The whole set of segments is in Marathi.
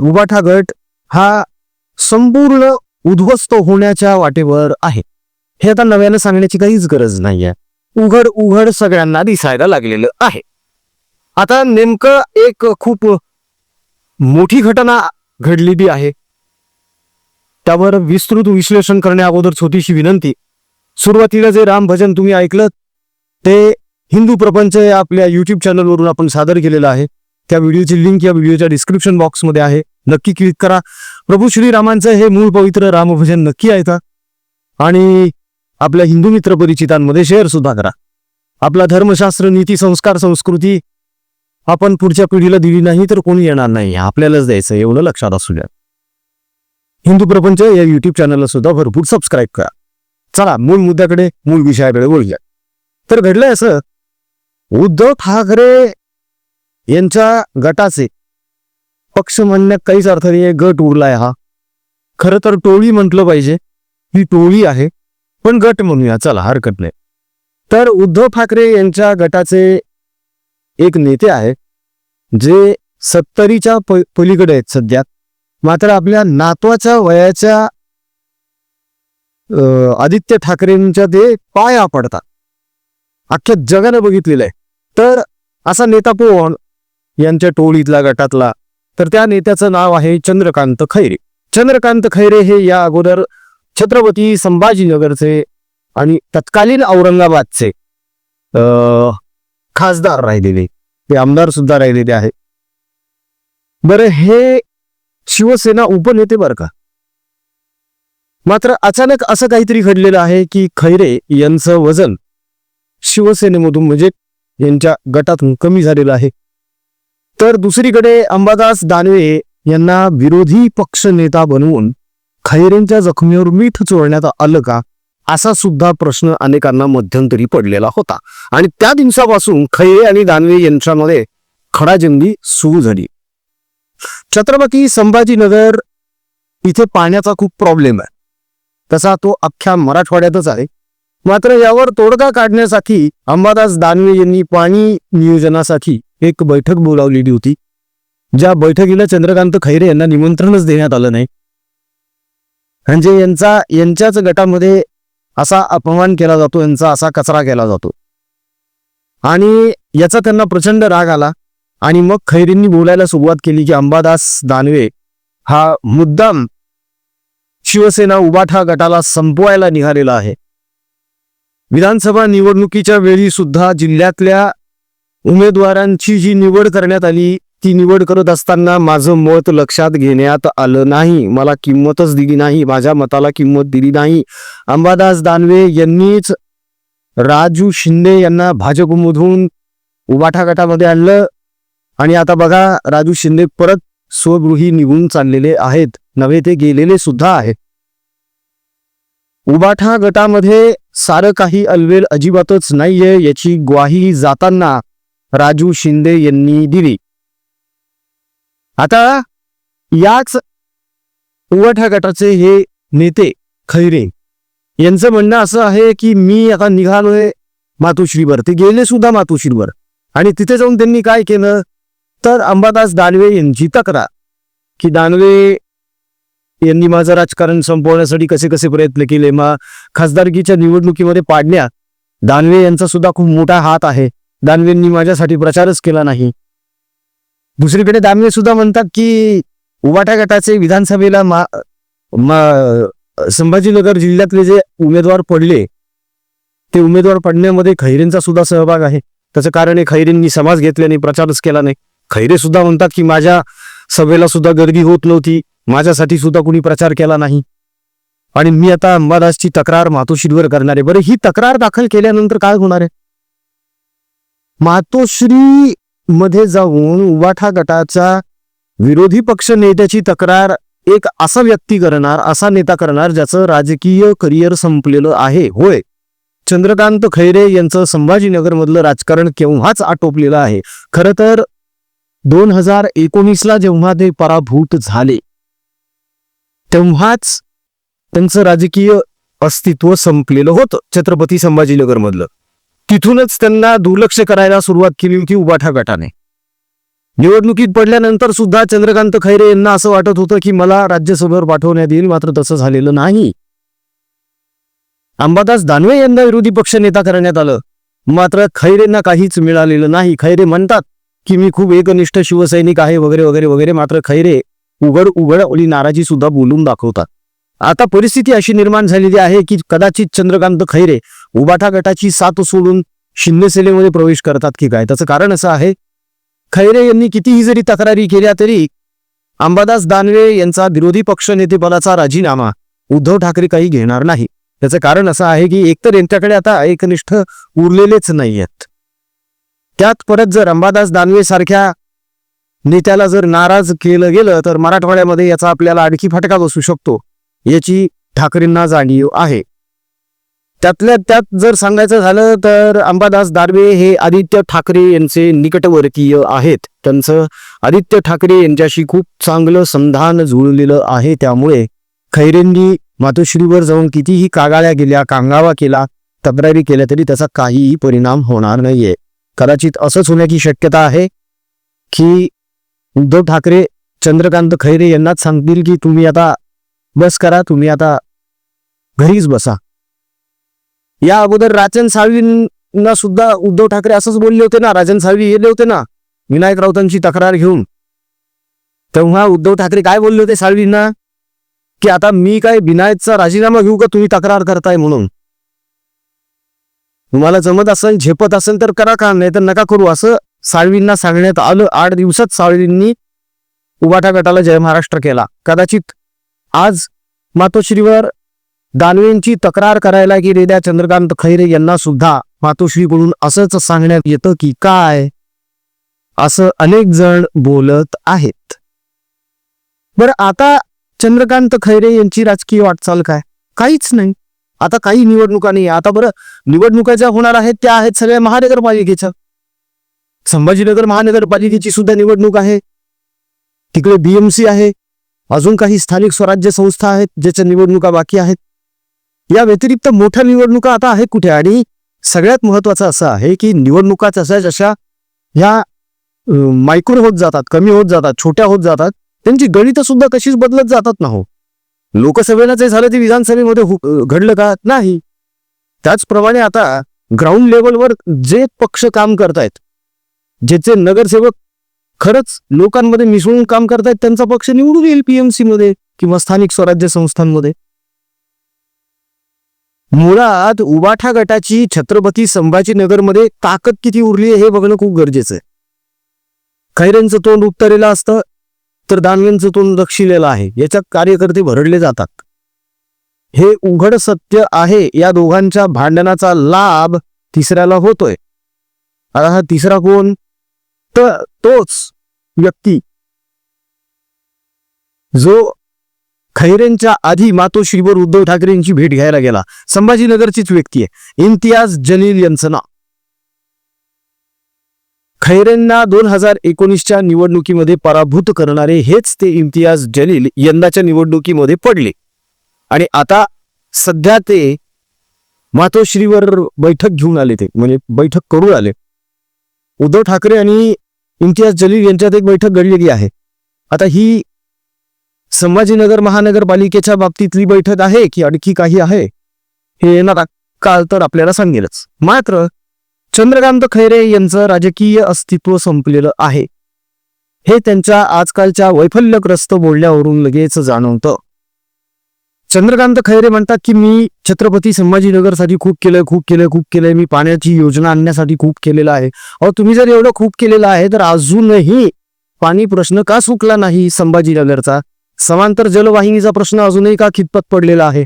उबाठा गट हा संपूर्ण उद्ध्वस्त होण्याच्या वाटेवर आहे. हे आता नव्यानं सांगण्याची काहीच गरज नाहीये. उघड उघड सगळ्यांना दिसायला लागलेलं आहे. आता नेमकं एक खूप मोठी घटना घडलेली आहे. त्यावर विस्तृत विश्लेषण करण्या अगोदर छोटीशी विनंती. सुरुवातीला जे राम भजन तुम्ही ऐकलं ते हिंदू प्रपंच आपल्या युट्यूब चॅनलवरून आपण सादर केलेलं आहे. त्या व्हिडिओची लिंक या व्हिडिओच्या डिस्क्रिप्शन बॉक्समध्ये आहे. नक्की क्लिक करा. प्रभू श्रीरामांचं हे मूळ पवित्र रामभजन नक्की ऐका आणि आपल्या हिंदू मित्र परिचितांमध्ये शेअर सुद्धा करा. आपला धर्मशास्त्र नीती संस्कार संस्कृती आपण पुढच्या पिढीला दिली नाही तर कोणी येणार नाही. आपल्यालाच द्यायचं एवढं लक्षात असू द्या. हिंदू प्रपंच या युट्यूब चॅनलला सुद्धा भरपूर सबस्क्राईब करा. चला मूळ मुद्द्याकडे मूळ विषयाकडे बोलूया तर घडलंय असं उद्धव ठाकरे यांच्या गटाचे. पक्ष म्हणण्यात काहीच अर्थ नाही गट उरलाय हा. खरं तर टोळी म्हटलं पाहिजे. ही टोळी आहे पण गट म्हणूया चला हरकत नाही. तर उद्धव ठाकरे यांच्या गटाचे एक नेते आहे जे सत्तरीच्या प पलीकडे आहेत सध्या. मात्र आपल्या नातवाच्या वयाच्या अं, आदित्य ठाकरेंच्या ते पाया पडतात. अख्ख्या जगानं बघितलेलं आहे. तर असा नेता कोण? यांच्या टोळीतला गटातला. तर त्या नेत्याचं नाव आहे चंद्रकांत खैरे. चंद्रकांत खैरे हे या अगोदर छत्रपती संभाजीनगरचे आणि तत्कालीन औरंगाबादचे अं, खासदार राहिलेले. ते आमदार सुद्धा राहिलेले आहे बरं हे शिवसेना उपनेते बरं का? मात्र अचानक असं काहीतरी घडलेलं आहे की खैरे यांचं वजन शिवसेनेमधून म्हणजे यांच्या गटातून कमी झालेलं आहे. तर दुसरीकडे अंबादास दानवे यांना विरोधी पक्ष नेता बनवून खैरेंच्या जखमीवर मीठ चोळण्यात आलं का असा सुद्धा प्रश्न अनेकांना मध्यंतरी पडलेला होता. आणि त्या दिवसापासून खैरे आणि दानवे यांच्यामध्ये खडाजंगी सुरू झाली. छत्रपती संभाजीनगर इथे पाण्याचा खूप प्रॉब्लेम आहे. तसा तो अख्ख्या मराठवाड्यातच आहे. मात्र यावर तोडगा काढण्यासाठी अंबादास दानवे यांनी पाणी नियोजनासाठी एक बैठक बोलावलेली होती ज्या बैठकीला चंद्रकांत खैरे यांना निमंत्रणच देण्यात आलं नाही. म्हणजे यांचा यांच्याच गटामध्ये असा अपमान केला जातो यांचा असा कचरा केला जातो. आणि याचा त्यांना प्रचंड राग आला. आणि मग खैरींनी बोलायला सुरुवात केली की अंबादास दानवे हा मुद्दाम शिवसेना उबाठा गटाला संपवायला निघालेला आहे. विधानसभा निवडणुकीच्या वेळी सुद्धा जिल्ह्यातल्या उमेदवारांची जी निवड करण्यात आली ती निवड करत असताना माझं मत लक्षात घेण्यात आलं नाही. मला किंमतच दिली नाही. माझ्या मताला किंमत दिली नाही. अंबादास दानवे यांनीच राजू शिंदे यांना भाजपमधून उबाठा गटामध्ये आणलं. आणि आता बघा राजू शिंदे परत स्वगृही निघून चाललेले आहेत. नव्हे ते गेलेले सुद्धा आहेत. उबाठा गटामध्ये सारं काही अलवेल अजिबातच नाहीये. याची ग्वाही जाताना राजू शिंदे यांनी दिली. आता याच उवठा गटाचे हे नेते खैरे यांचं म्हणणं असं आहे की मी आता निघालोय मातोश्रीवर ते गेले सुद्धा मातोश्रीवर. आणि तिथे जाऊन त्यांनी काय केलं? तर अंबादास दानवे यांची तक्रार की दानवे यांनी माझं राजकारण संपवण्यासाठी कसे कसे प्रयत्न केले? मग खासदारकीच्या निवडणुकीमध्ये पाडण्यात दानवे यांचा सुद्धा खूप मोठा हात आहे. दानवेंनी माझ्यासाठी प्रचारच केला नाही. दुसरीकडे दानवे सुद्धा म्हणतात की उबाटा गटाचे विधानसभेला मा मा- संभाजीनगर जिल्ह्यातले जे उमेदवार पडले ते उमेदवार पडण्यामध्ये खैरेंचा सुद्धा सहभाग आहे. त्याचं कारण आहे खैरेंनी समाज घेतल्याने प्रचारच केला नाही. खैरे सुद्धा म्हणतात की माझ्या सभेला सुद्धा गर्दी होत नव्हती. माझ्यासाठी सुद्धा कुणी प्रचार केला नाही. आणि मी आता अंबादासची तक्रार मातोश्रीवर करणार आहे. बरं ही तक्रार दाखल केल्यानंतर काय होणार आहे? मातोश्री मध्ये जाऊन उवाठा गटाचा विरोधी पक्ष नेत्याची तक्रार एक असा व्यक्ती करणार असा नेता करणार ज्याचं राजकीय करिअर संपलेलं आहे. होय. चंद्रकांत खैरे यांचं संभाजीनगरमधलं राजकारण केव्हाच आटोपलेलं आहे? खरं तर दोन हजार एकोणीसला जेव्हा ते पराभूत झाले तेव्हाच त्यांचं राजकीय अस्तित्व संपलेलं होतं छत्रपती संभाजीनगरमधलं. तिथूनच त्यांना दुर्लक्ष करायला सुरुवात केली होती उबाठा गटाने. निवडणुकीत पडल्यानंतर सुद्धा चंद्रकांत खैरे यांना असं वाटत होतं की मला राज्यसभेवर पाठवण्यात येईल मात्र तसं झालेलं नाही. अंबादास दानवे यांना विरोधी पक्ष नेता करण्यात आलं. मात्र खैरेंना काहीच मिळालेलं नाही. खैरे म्हणतात की मी खूप एकनिष्ठ शिवसैनिक आहे वगैरे वगैरे वगैरे. मात्र खैरे उघड उघड ओली नाराजी सुद्धा बोलून दाखवतात. आता परिस्थिती अशी निर्माण झालेली आहे की कदाचित चंद्रकांत खैरे उबाठा गटाची साथ सोडून शिंदेसेनेमध्ये प्रवेश करतात की काय? त्याचं कारण असं आहे खैरे यांनी कितीही जरी तक्रारी केल्या तरी अंबादास दानवे यांचा विरोधी पक्ष नेतेपदाचा राजीनामा उद्धव ठाकरे काही घेणार नाही. त्याचं कारण असं आहे की एकतर यांच्याकडे आता एकनिष्ठ उरलेलेच नाही आहेत त्यात परत जर अंबादास दानवे सारख्या नेत्याला जर नाराज केलं गेलं तर मराठवाड्यामध्ये याचा आपल्याला आणखी फटका बसू शकतो. याची ठाकरेंना जाणीव आहे. त्यातल्या त्यात जर सांगायचं झालं तर अंबादास दानवे हे आदित्य ठाकरे यांचे निकटवर्तीय आहेत. त्यांचं आदित्य ठाकरे यांच्याशी खूप चांगलं संधान जुळलेलं आहे. त्यामुळे खैरेंनी मातोश्रीवर जाऊन कितीही कागाळ्या गेल्या कांगावा केला तक्रारी केल्या तरी त्याचा काहीही परिणाम होणार नाहीये. कदाचित असंच होण्याची शक्यता आहे की उद्धव ठाकरे चंद्रकांत खैरे यांनाच सांगतील की तुम्ही आता बस करा तुम्ही आता घरीच बसा. या अगोदर राजन साळवींना सुद्धा उद्धव ठाकरे असंच बोलले होते ना राजन साळवी गेले होते ना विनायक राऊतांची तक्रार घेऊन. तेव्हा उद्धव ठाकरे काय बोलले होते साळवींना की आता मी काय विनायकचा राजीनामा घेऊ का तुम्ही तक्रार करताय म्हणून? तुम्हाला जमत असेल झेपत असेल तर करा का नाही तर नका करू असं साळवींना सांगण्यात आलं. आठ दिवसात साळवींनी उबाटा गटाला जय महाराष्ट्र केला. कदाचित आज मातोश्रीवर दानवेंची तक्रार करायला गेलेल्या चंद्रकांत खैरे यांना सुद्धा मातोश्रीकडून असंच सांगण्यात येतं की काय असं अनेक जण बोलत आहेत. बरं आता चंद्रकांत खैरे यांची राजकीय वाटचाल काय? काहीच नाही. आता काही निवडणुका नाही. आता बरं निवडणुका ज्या होणार आहेत त्या आहेत सगळ्या महानगरपालिकेच्या. संभाजीनगर महानगरपालिकेची सुद्धा निवडणूक आहे. तिकडे बीएमसी आहे. अजून काही स्थानिक स्वराज्य संस्था आहेत ज्याच्या निवडणुका बाकी आहेत. या व्यतिरिक्त मोठ्या निवडणुका आता आहेत कुठे? आणि सगळ्यात महत्वाचं असं आहे की निवडणुका जशा जशा ह्या मायक्रो होत जातात कमी होत जातात छोट्या होत जातात त्यांची गणितं सुद्धा कशीच बदलत जातात ना हो. लोकसभेला जे झालं ते विधानसभेमध्ये घडलं का? नाही. त्याचप्रमाणे आता ग्राउंड लेवलवर जे पक्ष काम करतायत ज्याचे नगरसेवक खरंच लोकांमध्ये मिसळून काम करतायत त्यांचा पक्ष निवडून येईल पीएमसी मध्ये किंवा स्थानिक स्वराज्य संस्थांमध्ये. मुळात उबाठा गटाची छत्रपती संभाजीनगरमध्ये ताकद किती उरली आहे हे बघणं खूप गरजेचं आहे. खैरेंचं तोंड उत्तरेलं असतं तर दानवेंचं तोंड दक्षिलेलं आहे. याच्यात कार्यकर्ते भरडले जातात. हे उघड सत्य आहे या दोघांच्या भांडणाचा लाभ तिसऱ्याला होतोय. आता हा तिसरा कोण? तर तोच व्यक्ती जो खैरेंच्या आधी मातोश्रीवर उद्धव ठाकरेंची भेट घ्यायला गेला. संभाजीनगरचीच व्यक्ती आहे. इम्तियाज जलील यांचं नाव. खैरेंना दोन हजार एकोणीसच्या निवडणुकीमध्ये पराभूत करणारे हेच ते इम्तियाज जलील यंदाच्या निवडणुकीमध्ये पडले. आणि आता सध्या ते मातोश्रीवर बैठक घेऊन आले ते म्हणजे बैठक करून आले. उद्धव ठाकरे आणि इम्तियाज जलील यांच्यात एक बैठक घडलेली आहे. आता ही संभाजीनगर महानगरपालिकेच्या बाबतीतली बैठक आहे की आणखी काही आहे? हे येणारा काल तर आपल्याला सांगेलच. मात्र चंद्रकांत खैरे यांचं राजकीय अस्तित्व संपलेलं आहे. हे त्यांच्या आजकालच्या वैफल्यग्रस्त बोलण्यावरून लगेच जाणवतं. चंद्रकांत खैरे म्हणतात की मी छत्रपती संभाजीनगरसाठी खूप केलंय खूप केलंय खूप केलंय. मी पाण्याची योजना आणण्यासाठी खूप केलेलं आहे. अहो तुम्ही जर एवढं खूप केलेलं आहे तर अजूनही पाणी प्रश्न का सुकला नाही संभाजीनगरचा? समांतर जलवाहिनीचा प्रश्न अजूनही का खितपत पडलेला आहे?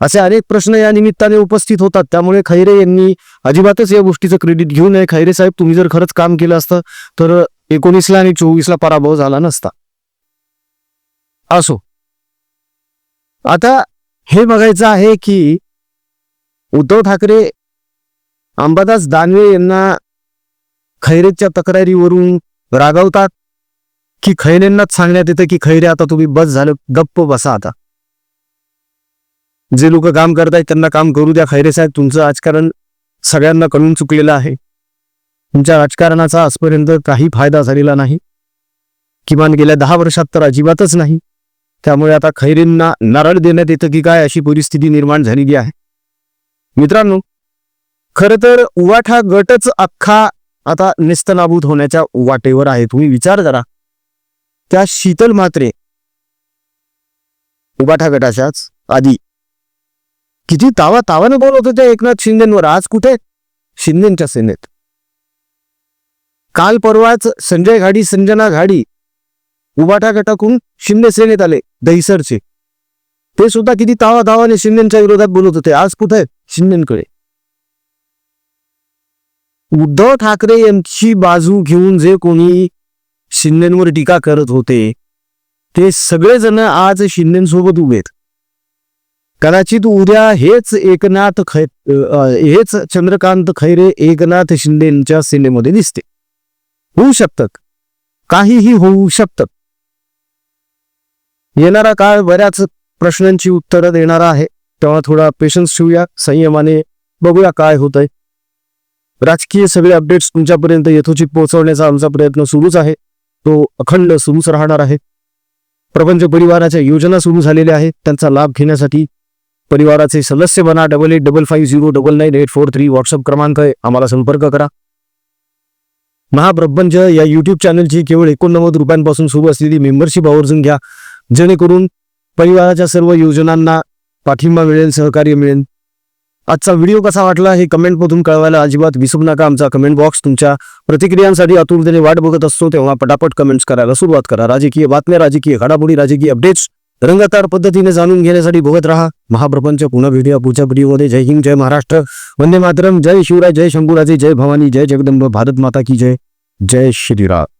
असे अनेक प्रश्न या निमित्ताने उपस्थित होतात. त्यामुळे खैरे यांनी अजिबातच या गोष्टीचं क्रेडिट घेऊ नये. खैरे साहेब तुम्ही जर खरंच काम केलं असतं तर एकोणीसला आणि चोवीसला पराभव झाला नसता. असो. आता हे बघायचं आहे की उद्धव ठाकरे अंबादास दानवे यांना खैरेच्या तक्रारीवरून रागावतात? की खैरेंनाच सांगण्यात येतं की खैरे आता तुम्ही बस झालं गप्प बसा आता. जे लोक काम करतायत त्यांना काम करू द्या. खैरे साहेब तुमचं राजकारण सगळ्यांना कळून चुकलेलं आहे. तुमच्या राजकारणाचा आजपर्यंत काही फायदा झालेला नाही. किमान गेल्या दहा वर्षात तर अजिबातच नाही. त्यामुळे आता खैरींना नारळ देण्यात येतं की काय अशी परिस्थिती निर्माण झालेली आहे. मित्रांनो खर तर उवाठा गटच अख्खा आता निस्तनाभूत होण्याच्या वाटेवर आहे. तुम्ही विचार करा त्या शीतल मात्रे उबाठा गटाच्याच आधी किती तावा तावानं बोलत होत्या एकनाथ शिंदेवर. आज कुठे? शिंदेच्या सेनेत. काल परवाच संजय घाडी संजना घाडी उबाटा गटाकडून शिंदे सेनेत आले दहिसरचे. ते सुद्धा किती तावा धावाने शिंदेच्या विरोधात बोलत होते. आज कुठे? शिंदेकडे. उद्धव ठाकरे यांची बाजू घेऊन जे कोणी शिंदेवर टीका करत होते ते सगळेजण आज शिंदेसोबत उभे आहेत. कदाचित उद्या हेच एकनाथ खै हेच चंद्रकांत खैरे एकनाथ शिंदेच्या सेनेमध्ये दिसते. होऊ शकतात काहीही होऊ शकतात येणारा काळ बऱ्याच प्रश्नांची उत्तरं देणारा आहे. तेव्हा थोडा पेशन्स ठेवूया. संयमाने बघूया काय होतंय. राजकीय सगळे अपडेट्स तुमच्यापर्यंत यथोचित पोहोचवण्याचा आमचा प्रयत्न सुरूच आहे. तो अखंड सुरूच राहणार आहे. प्रपंच परिवाराच्या योजना सुरू झालेल्या आहेत. त्यांचा लाभ घेण्यासाठी परिवाराचे सदस्य बना double eight double five zero double nine eight four three WhatsApp क्रमांक आहे. आम्हाला संपर्क करा. महाप्रपंच या युट्यूब चॅनलची केवळ एकोणनव्वद रुपयांपासून सुरू असलेली मेंबरशिप आवर्जून घ्या. जेणेकरून परिवाराच्या सर्व योजनांना पाठिंबा मिळेल सहकार्य मिळेल. आजचा व्हिडिओ कसा वाटला हे कमेंटमधून कळवायला अजिबात विसरू नका. आमचा कमेंट बॉक्स तुमच्या प्रतिक्रियांसाठी आतुरतेने वाट बघत असतो. तेव्हा पटापट कमेंट्स करायला सुरुवात करा. राजकीय बातम्या राजकीय घडामोडी राजकीय अपडेट्स रंगतार पद्धतीने जाणून घेण्यासाठी बघत राहा. महाप्रपंच पुन्हा व्हिडिओ पुढच्या व्हिडिओमध्ये. जय हिंद जय महाराष्ट्र. वंदे मातरम. जय शिवराय जय शंभूराजे जय भवानी जय जगदंब. भारत माता की जय. जय श्रीराम.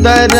ಸುಂದರ